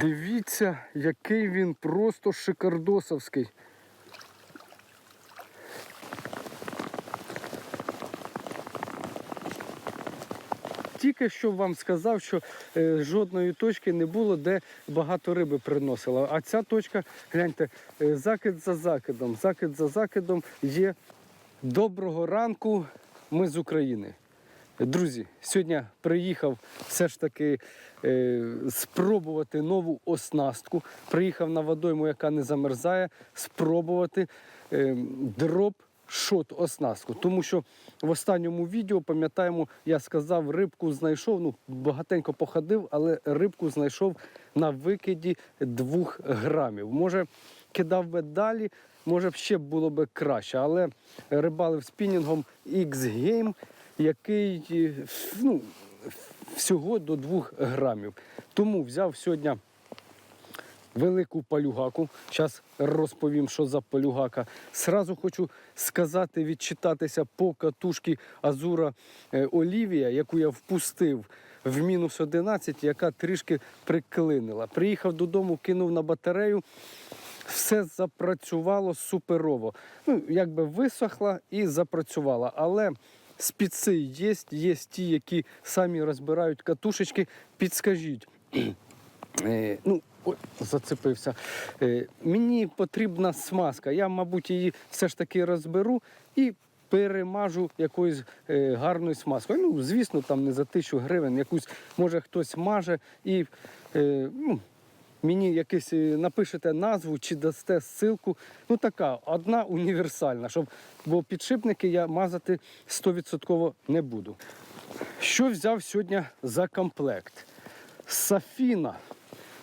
Дивіться, який він просто шикардосовський. Тільки що вам сказав, що е, жодної точки не було, де багато риби приносило. А ця точка, гляньте, е, закид за закидом, закид за закидом є. Доброго ранку, ми з України. Друзі, сьогодні приїхав все ж таки е, спробувати нову оснастку. Приїхав на водойму, яка не замерзає, спробувати е, дроп шот оснастку. Тому що в останньому відео, пам'ятаємо, я сказав, рибку знайшов, ну, багатенько походив, але рибку знайшов на викиді 2 грамів. Може, кидав би далі, може б ще було б краще, але рибалив спінінгом X-Game, який е, ну, всього до 2 грамів. Тому взяв сьогодні велику палюгаку. Зараз розповім, що за палюгака. Сразу хочу сказати, відчитатися по катушці Азура е, Олівія, яку я впустив в мінус 11, яка трішки приклинила. Приїхав додому, кинув на батарею. Все запрацювало суперово. Ну, якби висохла і запрацювала. Але спіци є, є ті, які самі розбирають катушечки. Підскажіть. Е, ну, ой, зацепився. Е, мені потрібна смазка. Я, мабуть, її все ж таки розберу і перемажу якоюсь е, гарною смазкою. Ну, звісно, там не за тисячу гривень, якусь може хтось маже і. Ну, Мені якесь е, напишете назву чи дасте ссылку. Ну така одна універсальна, щоб бо підшипники я мазати 100% не буду. Що взяв сьогодні за комплект? Сафіна.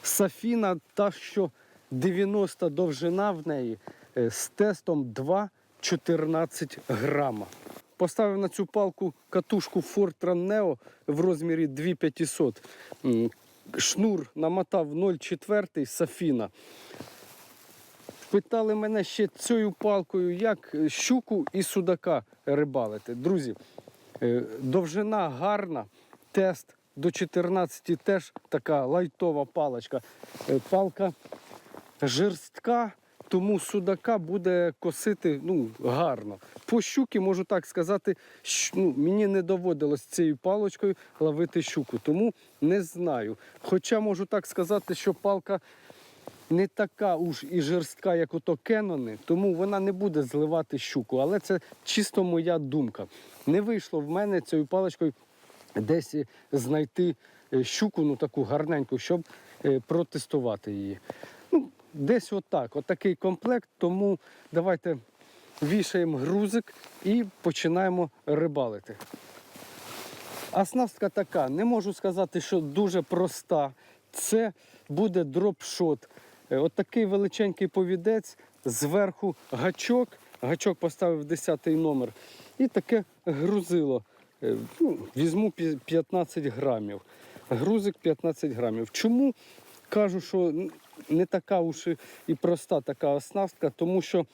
Сафіна, та що 90 довжина в неї е, з тестом 2,14 грама. Поставив на цю палку катушку Fortran Neo в розмірі 2500. Шнур намотав 0,4 Сафіна. Питали мене ще цією палкою, як щуку і судака рибалити. Друзі, е, довжина гарна, тест до 14 теж така лайтова паличка. Е, Палка жорстка, тому судака буде косити ну, гарно. По щуки можу так сказати, ну, мені не доводилось цією паличкою ловити щуку, тому не знаю. Хоча можу так сказати, що палка не така уж і жорстка, як ото кенони, тому вона не буде зливати щуку. Але це чисто моя думка. Не вийшло в мене цією паличкою десь е, знайти е, щуку, ну таку гарненьку, щоб е, протестувати її. Десь отак, отакий комплект, тому давайте вішаємо грузик і починаємо рибалити. Оснастка така, не можу сказати, що дуже проста. Це буде дропшот. Е, От такий величенький повідець, зверху гачок. Гачок поставив 10 номер. І таке грузило. Е, Ну, візьму 15 грамів. Грузик 15 грамів. Чому кажу, що не така уж і- проста така оснастка, тому що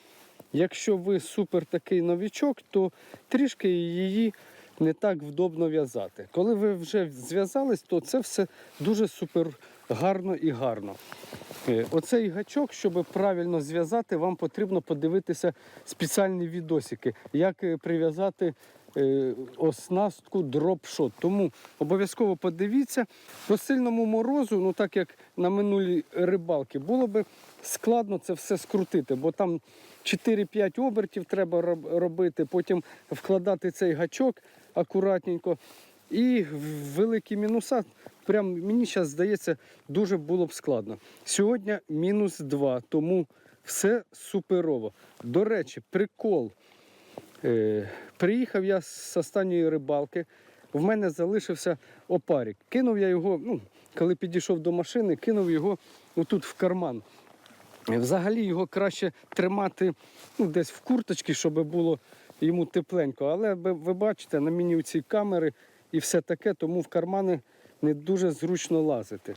якщо ви супер такий новічок, то трішки її не так вдобно в'язати. Коли ви вже зв'язались, то це все дуже супер гарно і гарно. Е, Оцей гачок, щоб правильно зв'язати, вам потрібно подивитися спеціальні відосики, як е, прив'язати оснастку дропшот. Тому обов'язково подивіться. По сильному морозу, ну так як на минулій рибалки, було би складно це все скрутити, бо там 4-5 обертів треба робити, потім вкладати цей гачок акуратненько. І великі мінуса, прям мені зараз здається, дуже було б складно. Сьогодні мінус 2, тому все суперово. До речі, прикол. Е, приїхав я з останньої рибалки. В мене залишився опарик. Кинув я його, ну, коли підійшов до машини, кинув його отут в карман. Взагалі його краще тримати ну, десь в курточці, щоб було йому тепленько. Але ви, бачите, на мені ці камери і все таке, тому в кармани не дуже зручно лазити.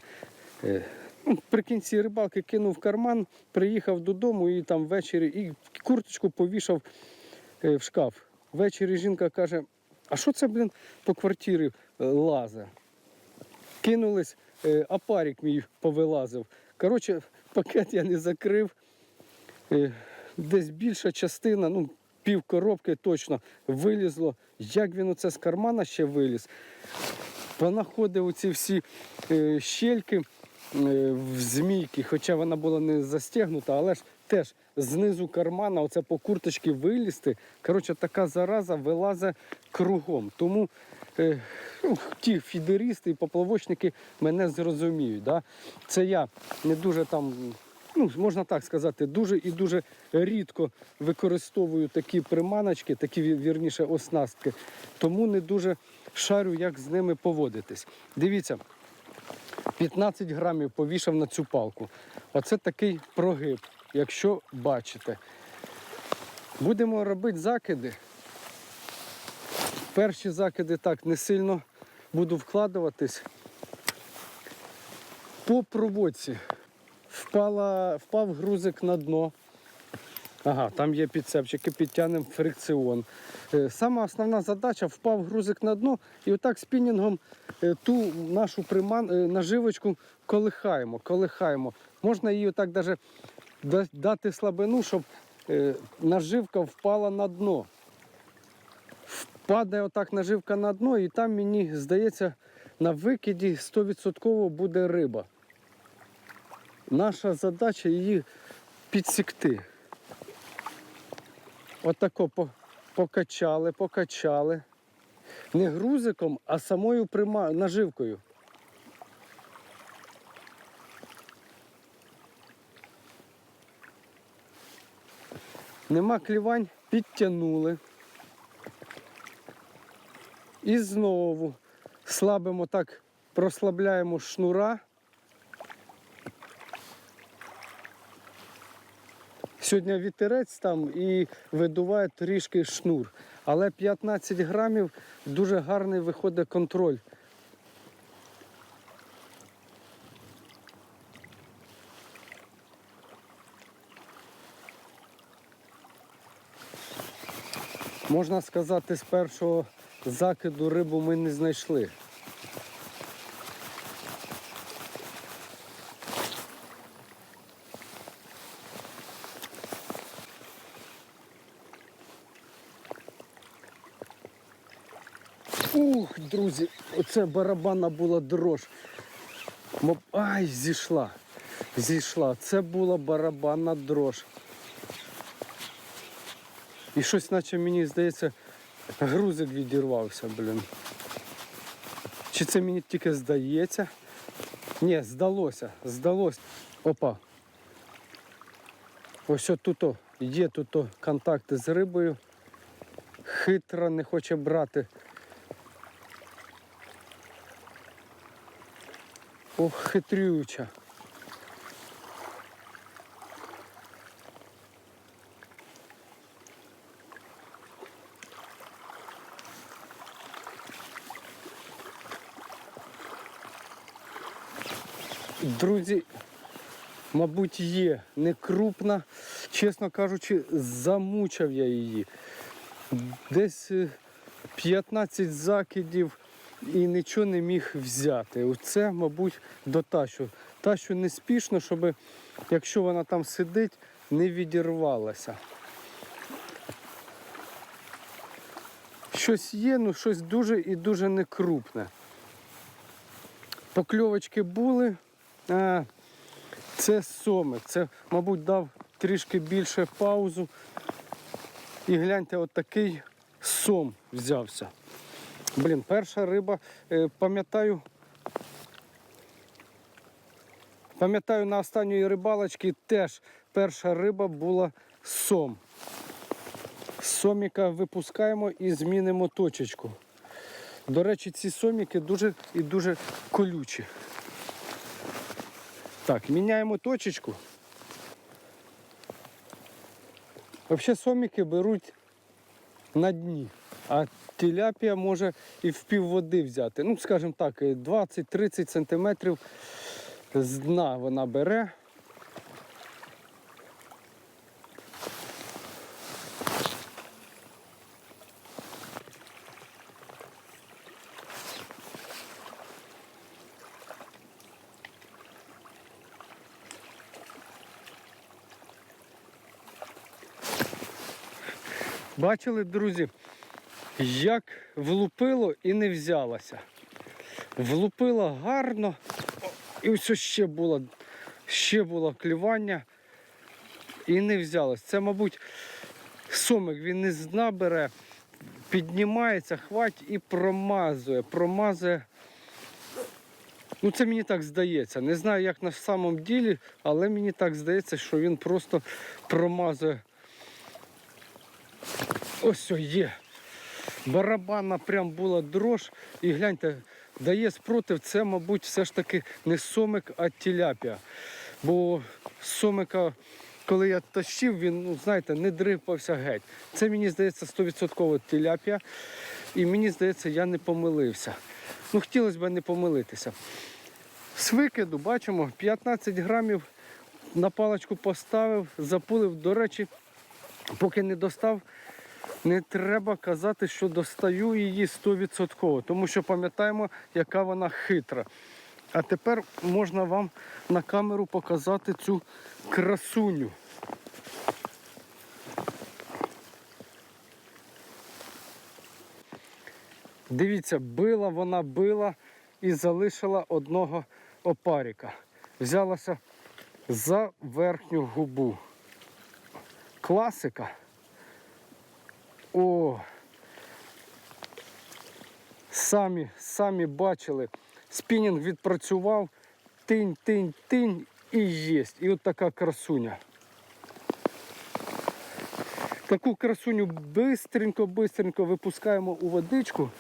Е, ну, При кінці рибалки кинув карман, приїхав додому і там ввечері і курточку повішав в шкаф. Ввечері жінка каже: а що це, блін, по квартирі е, лазе? Кинулись е, апарік мій повилазив. Коротше, пакет я не закрив. Е, Десь більша частина, ну, пів коробки точно вилізло. Як він оце з кармана ще виліз? Понаходив оці всі е, щельки е, в змійки, хоча вона була не застегнута, але ж теж знизу кармана, оце по курточці вилізти. Коротше, така зараза вилазить кругом. Тому е, ну, ті фідеристи і поплавочники мене зрозуміють. Да? Це я не дуже там. Ну, можна так сказати, дуже і дуже рідко використовую такі приманочки, такі вірніше оснастки, тому не дуже шарю, як з ними поводитись. Дивіться, 15 грамів повішав на цю палку. Оце такий прогиб, якщо бачите. Будемо робити закиди. Перші закиди так не сильно буду вкладуватись. По проводці впала, впав грузик на дно. Ага, там є підцепчики, підтягнемо фрикціон. Е, Сама основна задача впав грузик на дно і отак спінінгом е, ту нашу приман, е, наживочку колихаємо, колихаємо. Можна її отак да- дати слабину, щоб е, наживка впала на дно. Падає отак наживка на дно, і там мені здається, на викиді 100% буде риба. Наша задача її підсікти. Отако по- покачали, покачали. Не грузиком, а самою наживкою. Нема клівань, підтягнули. І знову слабимо так, прослабляємо шнура. Сьогодні вітерець там і видуває трішки шнур. Але 15 грамів дуже гарний виходить контроль. Можна сказати, з першого закиду рибу ми не знайшли. Ух, друзі, оце барабанна була дрож. Ай, зійшла. Зійшла. Це була барабанна дрож. І щось, наче мені здається, грузик відірвався, блін. Чи це мені тільки здається? Ні, здалося, здалося. Опа. Ось тут є тут контакти з рибою. Хитро не хоче брати. Ох, хитрюча. Друзі, мабуть, є не крупна. Чесно кажучи, замучав я її. Десь е, 15 закидів і нічого не міг взяти. Оце, мабуть, дотащу. Тащу неспішно, щоб якщо вона там сидить, не відірвалася. Щось є, ну щось дуже і дуже некрупне. Покльовочки були. Це сомик. Це, мабуть, дав трішки більше паузу. І гляньте, от такий сом взявся. Блін, перша риба, е, пам'ятаю. Пам'ятаю, на останньої рибалочці теж перша риба була сом. Соміка випускаємо і змінимо точечку. До речі, ці соміки дуже і дуже колючі. Так, міняємо точечку. Взагалі соміки беруть на дні, а тіляпія може і в пів води взяти. Ну, скажімо так, 20-30 сантиметрів з дна вона бере. Бачили, друзі, як влупило і не взялося. Влупило гарно. І ось ще було, ще було клювання і не взялось. Це, мабуть, сомик він не з дна піднімається, хвать і промазує. Промазує. Ну, це мені так здається. Не знаю, як на самом ділі, але мені так здається, що він просто промазує. Ось є. Барабанна прям була дрож. І гляньте, дає спротив, це, мабуть, все ж таки не сомик, а тіляпія. Бо сомика, коли я тащив, він, ну, знаєте, не дрипався геть. Це мені здається 100% тіляпія. І мені здається, я не помилився. Ну, хотілося б не помилитися. З викиду бачимо 15 грамів на паличку поставив, запулив. До речі, поки не достав, не треба казати, що достаю її 100%, тому що пам'ятаємо, яка вона хитра. А тепер можна вам на камеру показати цю красуню. Дивіться, била вона била і залишила одного опаріка. Взялася за верхню губу. Класика. О, самі, самі бачили. Спінінг відпрацював, тинь, тинь, тинь і єсть. І от така красуня. Таку красуню бистренько-бистренько випускаємо у водичку,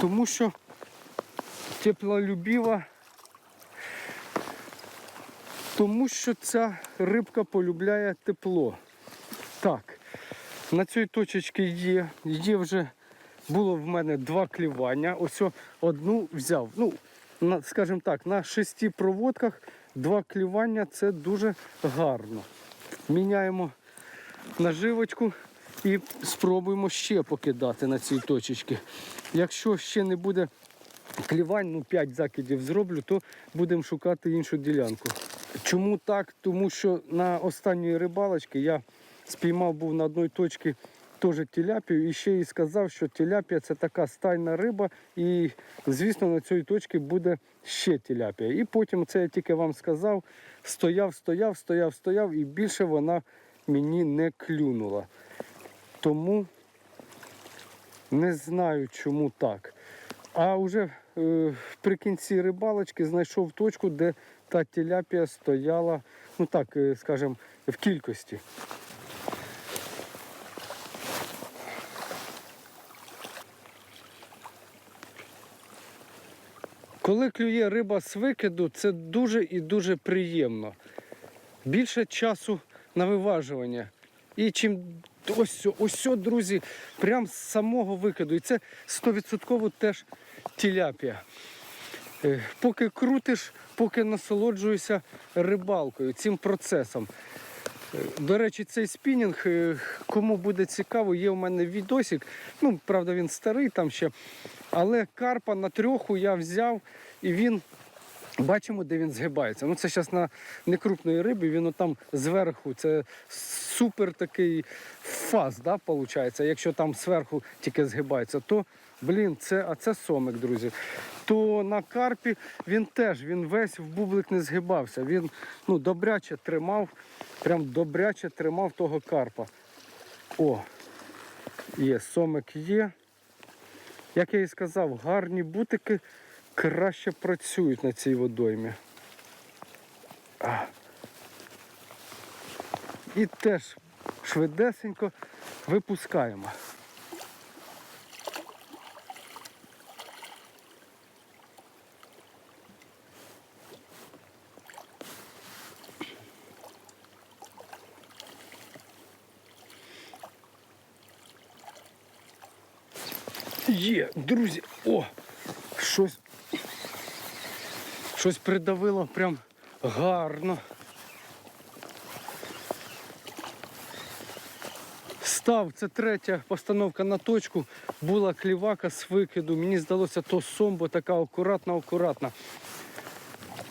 тому що теплолюбіва, тому що ця рибка полюбляє тепло. Так, на цій точечці є, є вже було в мене два клівання. Ось одну взяв. Ну, на, скажімо так, на шести проводках два клівання це дуже гарно. Міняємо наживочку і спробуємо ще покидати на цій точечці. Якщо ще не буде клівань, ну 5 закидів зроблю, то будемо шукати іншу ділянку. Чому так? Тому що на останньої рибалочки я спіймав був на одній точці теж теляпію і ще й сказав, що теляпія це така стайна риба, і звісно на цій точці буде ще теляпія. І потім це я тільки вам сказав, стояв, стояв, стояв, стояв, і більше вона мені не клюнула. Тому не знаю, чому так. А вже е, при кінці рибалочки знайшов точку, де та теляпія стояла, ну так, е, скажімо, в кількості. Коли клює риба з викиду, це дуже і дуже приємно. Більше часу на виважування. І чим ось, ось, друзі, прям з самого викиду. І це 100% теж тіляпія. Е, Поки крутиш, поки насолоджуєшся рибалкою, цим процесом. До речі, цей спінінг, е, кому буде цікаво, є у мене відосик. Ну, правда, він старий там ще. Але карпа на трьоху я взяв і він. Бачимо, де він згибається. Ну це зараз на некрупної риби, він там зверху. Це супер такий фаз, да, виходить. Якщо там зверху тільки згибається, то блін, це, а це сомик, друзі. То на карпі він теж він весь в бублик не згибався. Він ну, добряче тримав, прям добряче тримав того карпа. О, є, сомик є. Як я і сказав, гарні бутики краще працюють на цій водоймі. І теж швидесенько випускаємо. Є, друзі, о, щось, щось придавило прям гарно. Став, це третя постановка на точку. Була клівака з викиду. Мені здалося, то сомбо така акуратна, акуратна.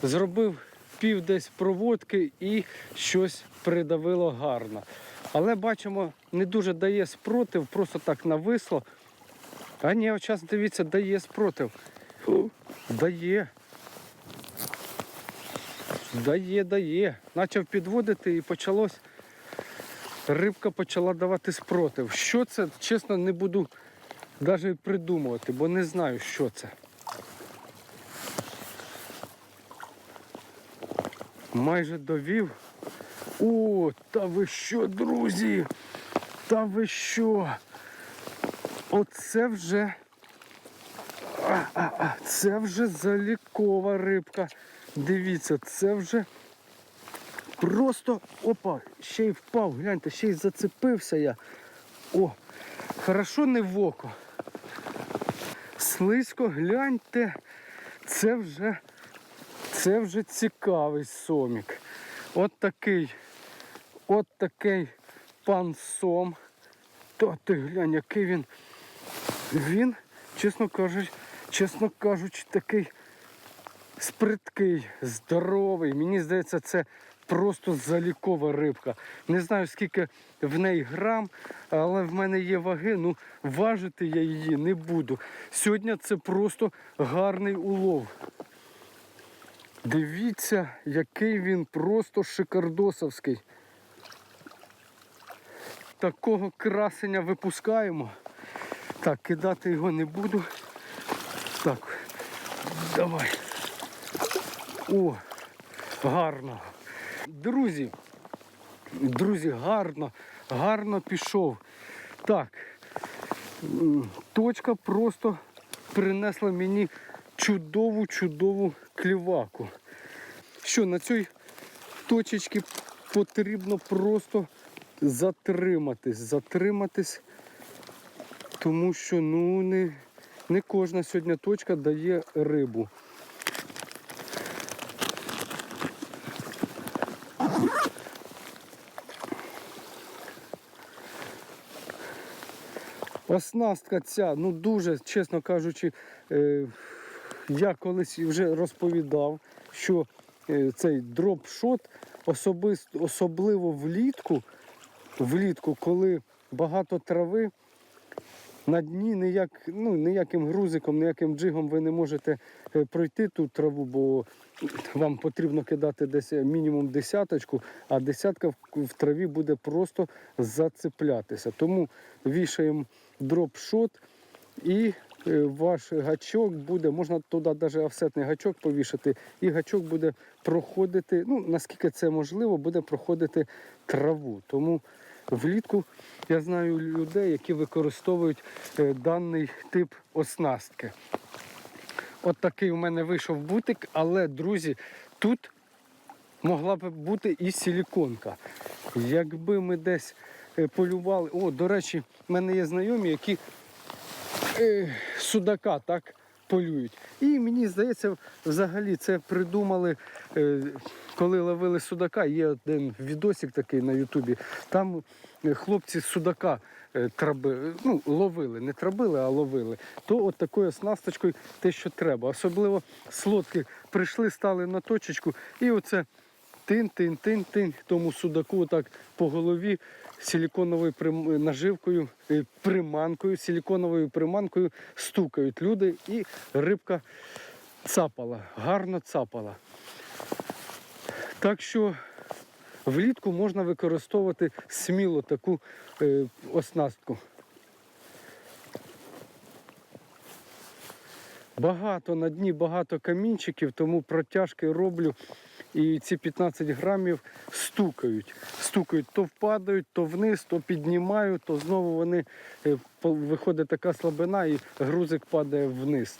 Зробив пів десь проводки і щось придавило гарно. Але бачимо, не дуже дає спротив, просто так нависло. А ні, от зараз дивіться, дає спротив. Дає. Дає, дає. Почав підводити і почалось. Рибка почала давати спротив. Що це, чесно, не буду навіть придумувати, бо не знаю, що це. Майже довів. О, та ви що, друзі? Та ви що? Оце вже. Це вже залікова рибка. Дивіться, це вже просто. Опа, ще й впав. Гляньте, ще й зацепився я. О, хорошо не в око. Слизько, гляньте. Це вже, це вже цікавий сомік. От такий, от такий пан сом. Та ти глянь, який він. Він, чесно кажучи, чесно кажучи, такий сприткий, здоровий. Мені здається, це просто залікова рибка. Не знаю, скільки в неї грам, але в мене є ваги, ну важити я її не буду. Сьогодні це просто гарний улов. Дивіться, який він просто шикардосовський. Такого красення випускаємо. Так, кидати його не буду. Так, давай. О, гарно. Друзі, друзі, гарно, гарно пішов. Так, точка просто принесла мені чудову, чудову кліваку. Що на цій точечці потрібно просто затриматись, затриматись, тому що ну не, не кожна сьогодні точка дає рибу. Оснастка ця, ну дуже, чесно кажучи, е, я колись вже розповідав, що е, цей дроп-шот особисто, особливо влітку, влітку, коли багато трави, на дні ніяк, ну, ніяким грузиком, ніяким джигом ви не можете е, пройти ту траву, бо вам потрібно кидати десь мінімум десяточку, а десятка в, в траві буде просто зацеплятися. Тому вішаємо дроп-шот і е, ваш гачок буде, можна туди навіть офсетний гачок повішати, і гачок буде проходити, ну наскільки це можливо, буде проходити траву. Тому влітку я знаю людей, які використовують е, даний тип оснастки. От такий у мене вийшов бутик, але, друзі, тут могла б бути і силіконка. Якби ми десь е, полювали. О, до речі, в мене є знайомі, які е, судака так полюють. І мені здається, взагалі це придумали, е, коли ловили судака. Є один відосик такий на Ютубі. Там е, хлопці судака е, траби, ну, ловили, не трабили, а ловили. То от такою оснасточкою те, що треба. Особливо слодки прийшли, стали на точечку, і оце тин-тин-тин-тин тому судаку так по голові силіконовою прим- наживкою, е, приманкою, силіконовою приманкою стукають люди і рибка цапала, гарно цапала. Так що влітку можна використовувати сміло таку е, оснастку. Багато на дні багато камінчиків, тому протяжки роблю. І ці 15 грамів стукають. Стукають, то впадають, то вниз, то піднімаю, то знову вони е, виходить така слабина і грузик падає вниз.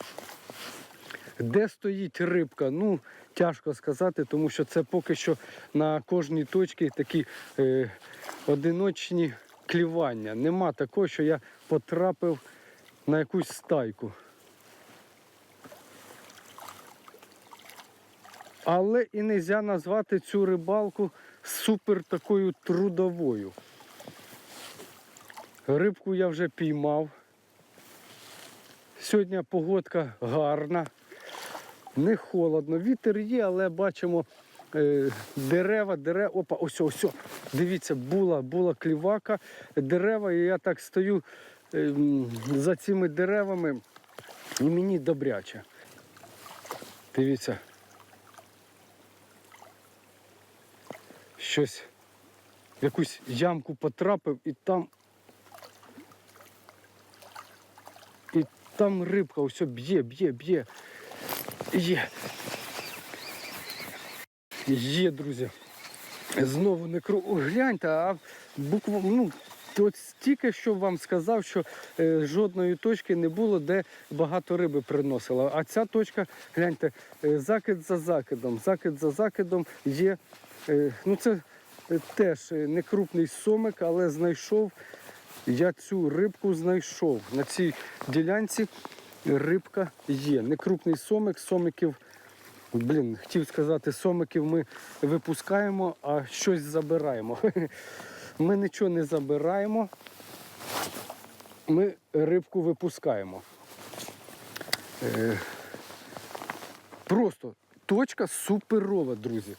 Де стоїть рибка? Ну, тяжко сказати, тому що це поки що на кожній точці такі е, одиночні клівання. Нема такого, що я потрапив на якусь стайку. Але і не можна назвати цю рибалку супер такою трудовою. Рибку я вже піймав. Сьогодні погодка гарна, не холодно. Вітер є, але бачимо, е, дерева, дерева. Опа, ось, ось. Дивіться, була, була клівака, дерева, і я так стою е, за цими деревами, і мені добряче. Дивіться. Щось якусь ямку потрапив і там. І там рибка ось б'є, б'є, б'є. Є. Є, друзі. Знову не кру. Гляньте, а буква, ну, от стільки, що вам сказав, що е, жодної точки не було, де багато риби приносило. А ця точка, гляньте, е, закид за закидом, закид за закидом є. Е, ну це е, теж е, не крупний сомик, але знайшов. Я цю рибку знайшов. На цій ділянці рибка є. Не крупний сомик, сомиків. Блін, хотів сказати, сомиків ми випускаємо, а щось забираємо. Ми нічого не забираємо. Ми рибку випускаємо. Просто точка суперова, друзі.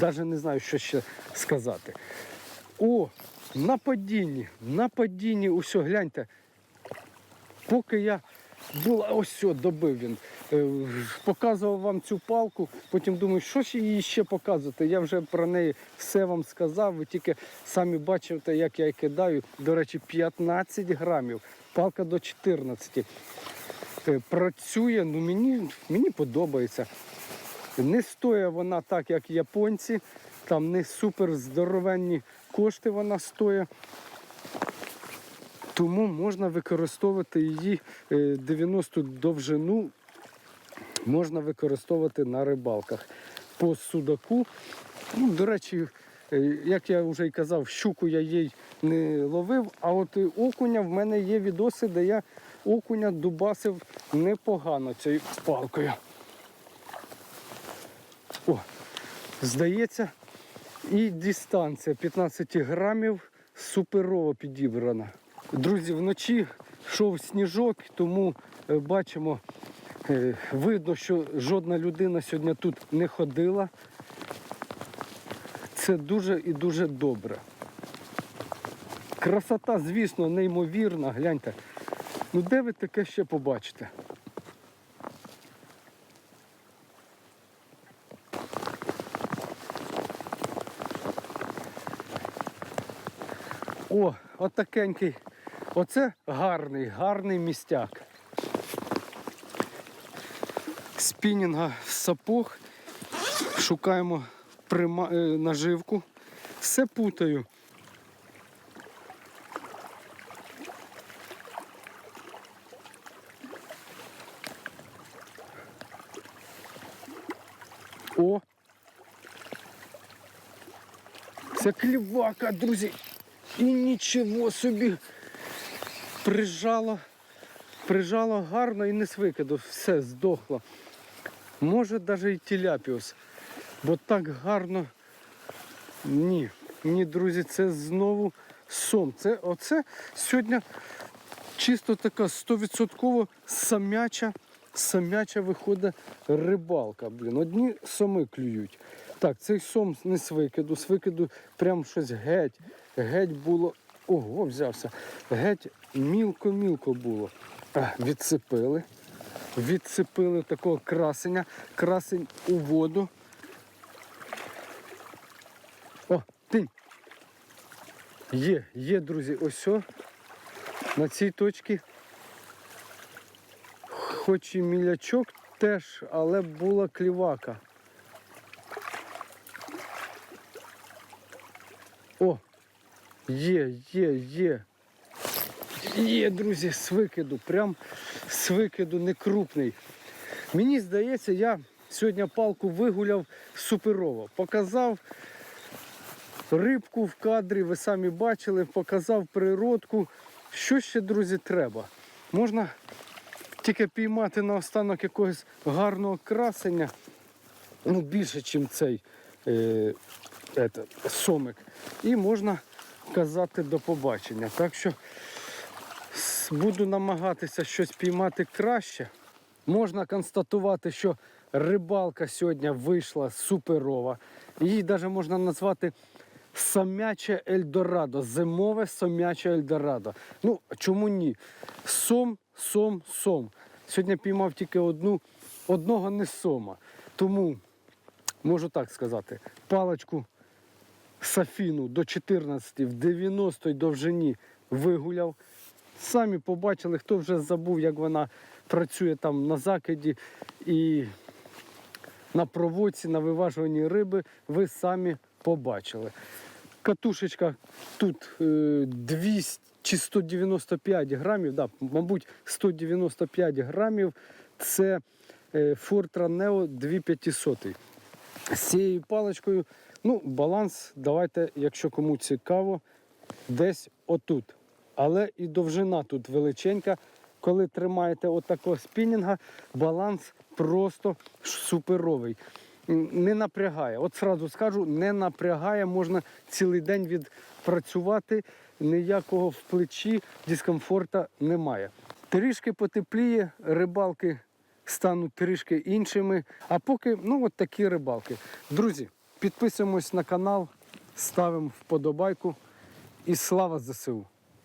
Навіть не знаю, що ще сказати. О, на падінні, на падінні, усе, гляньте. Поки я була, ось все, добив він. Е, Показував вам цю палку, потім думаю, що ж її ще показувати. Я вже про неї все вам сказав. Ви тільки самі бачите, як я її кидаю. До речі, 15 грамів, палка до 14. Е, Працює, ну мені, мені подобається. Не стоїть вона так, як японці. Там не супер здоровенні кошти вона стоїть. Тому можна використовувати її е, 90 довжину, можна використовувати на рибалках. По судаку. Ну, до речі, е, як я вже й казав, щуку я їй не ловив, а от окуня в мене є відоси, де я окуня дубасив непогано цією палкою. О, здається, і дистанція 15 грамів суперово підібрана. Друзі, вночі йшов сніжок, тому е, бачимо, е, видно, що жодна людина сьогодні тут не ходила. Це дуже і дуже добре. Красота, звісно, неймовірна. Гляньте. Ну де ви таке ще побачите? О, отакенький. Оце гарний, гарний містяк. Спінінга в сапог. Шукаємо прима... е, наживку. Все путаю. О! Це клівака, друзі. І нічого собі прижало, прижало гарно і не з викиду, все здохло. Може навіть і тіляпіус. Бо так гарно. Ні, ні, друзі, це знову сом. Це оце сьогодні чисто така 100% самяча, самяча виходить рибалка. Блін, одні соми клюють. Так, цей сом не з викиду, з викиду прям щось геть. Геть було. Ого, взявся. Геть мілко-мілко було. Відсипили. Відсипили такого красення. Красень у воду. О, тинь. Є, є, друзі, ось о, на цій точці. Хоч і мілячок теж, але була клівака. Є, є, є. Є, друзі, з викиду, прям з викиду не крупний. Мені здається, я сьогодні палку вигуляв суперово. Показав рибку в кадрі, ви самі бачили, показав природку. Що ще, друзі, треба? Можна тільки піймати на останок якогось гарного красення, ну більше, ніж цей е, ето, сомик. І можна казати до побачення. Так що буду намагатися щось піймати краще. Можна констатувати, що рибалка сьогодні вийшла суперова. Її навіть можна назвати Сомяче Ельдорадо, зимове сомяче Ельдорадо. Ну, чому ні? Сом, сом, сом. Сьогодні піймав тільки одну, одного не сома. Тому можу так сказати, паличку Сафіну до 14 в 90 довжині вигуляв. Самі побачили, хто вже забув, як вона працює там на закиді і на проводці, на виважуванні риби, ви самі побачили. Катушечка тут е, 200 чи 195 грамів, да, мабуть, 195 грамів. Це е, Fortra Neo 2500. З цією паличкою, ну, баланс, давайте, якщо кому цікаво, десь отут. Але і довжина тут величенька. Коли тримаєте отакого спінінга, баланс просто суперовий. Не напрягає. От сразу скажу, не напрягає, можна цілий день відпрацювати, ніякого в плечі дискомфорта немає. Трішки потепліє, рибалки стануть трішки іншими. А поки ну от такі рибалки. Друзі, підписуємось на канал, ставимо вподобайку і слава ЗСУ!